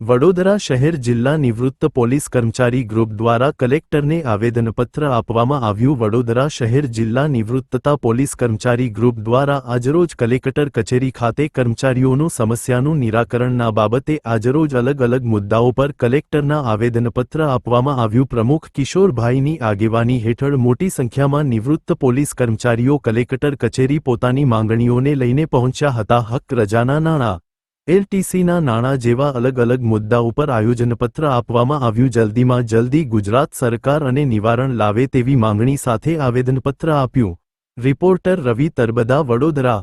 વડોદરા શહેર જિલ્લા નિવૃત્ત પોલીસ કર્મચારી ગ્રુપ દ્વારા કલેક્ટરને આવેદનપત્ર આપવામાં આવ્યું. વડોદરા શહેર જિલ્લા નિવૃત્તતા પોલીસ કર્મચારી ગ્રુપ દ્વારા આજરોજ કલેક્ટર કચેરી ખાતે કર્મચારીઓનું સમસ્યાનું નિરાકરણના બાબતે આજરોજ અલગ અલગ મુદ્દાઓ પર કલેક્ટરના આવેદનપત્ર આપવામાં આવ્યું. પ્રમુખ કિશોરભાઈની આગેવાની હેઠળ મોટી સંખ્યામાં નિવૃત્ત પોલીસ કર્મચારીઓ કલેક્ટર કચેરી પોતાની માંગણીઓને લઈને પહોંચ્યા હતા. હક રજાના નાણાં એલટીસીના નાણાં જેવા અલગ અલગ મુદ્દા ઉપર આયોજનપત્ર આપવામાં આવ્યું. જલ્દીમાં જલ્દી ગુજરાત સરકાર અને નિવારણ લાવે તેવી માંગણી સાથે આવેદનપત્ર આપ્યું. રિપોર્ટર રવિ તરબદા વડોદરા.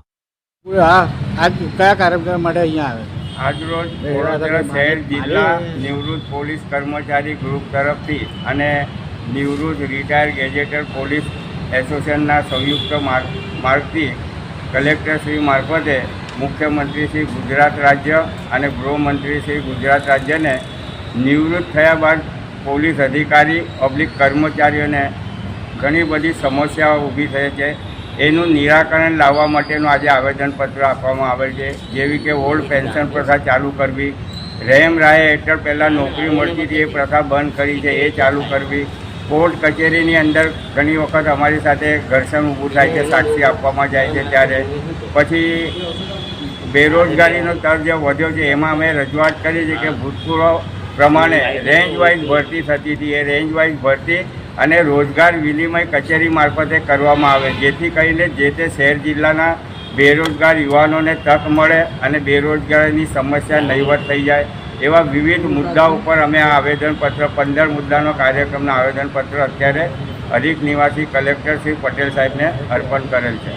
કયા કાર્યક્રમ માટે અહીંયા આવે? આજરોજ વડોદરા શહેર જિલ્લા નિવૃત્ત પોલીસ કર્મચારી ગ્રુપ તરફથી અને નિવૃત્ત રિટાયર ગેજેટર પોલીસ એસોસિએશનના સંયુક્ત માર્ગ માર્ગથી કલેક્ટર શ્રી મારફતે મુખ્યમંત્રી શ્રી ગુજરાત રાજ્ય અને ગૃહમંત્રી શ્રી ગુજરાત રાજ્યને નિવૃત્ત થયા બાદ પોલીસ અધિકારી, પબ્લિક કર્મચારીઓને ઘણી બધી સમસ્યાઓ ઊભી થઈ છે. એનું નિરાકરણ લાવવા માટેનું આજે આવેદનપત્ર આપવામાં આવે છે. જેવી કે ઓલ્ડ પેન્શન પ્રથા ચાલુ કરવી રેમ રાય હેઠળ પહેલાં નોકરી મળતી હતી, એ પ્રથા બંધ કરી છે, એ ચાલુ કરવી. કોર્ટ કચેરીની અંદર ઘણી વખત અમારી સાથે ઘર્ષણ ઊભું થાય છે, સાક્ષી આપવામાં જાય છે ત્યારે. પછી બેરોજગારીનો દર જે વધ્યો છે, એમાં અમે રજૂઆત કરી છે કે ભૂતપૂર્વ પ્રમાણે રેન્જ વાઇઝ ભરતી થતી હતી. એ રેન્જ વાઇઝ ભરતી અને રોજગાર વિનિમય કચેરી મારફતે કરવામાં આવે. જેથી કરીને જે તે શહેર જિલ્લાના બેરોજગાર યુવાનોને તક મળે અને બેરોજગારીની સમસ્યા નહીવત થઈ જાય. એવા વિવિધ મુદ્દા ઉપર અમે આ આવેદનપત્ર, પંદર મુદ્દાનો કાર્યક્રમના આવેદનપત્ર અત્યારે અધિક નિવાસી કલેક્ટર શ્રી પટેલ સાહેબને અર્પણ કરેલ છે.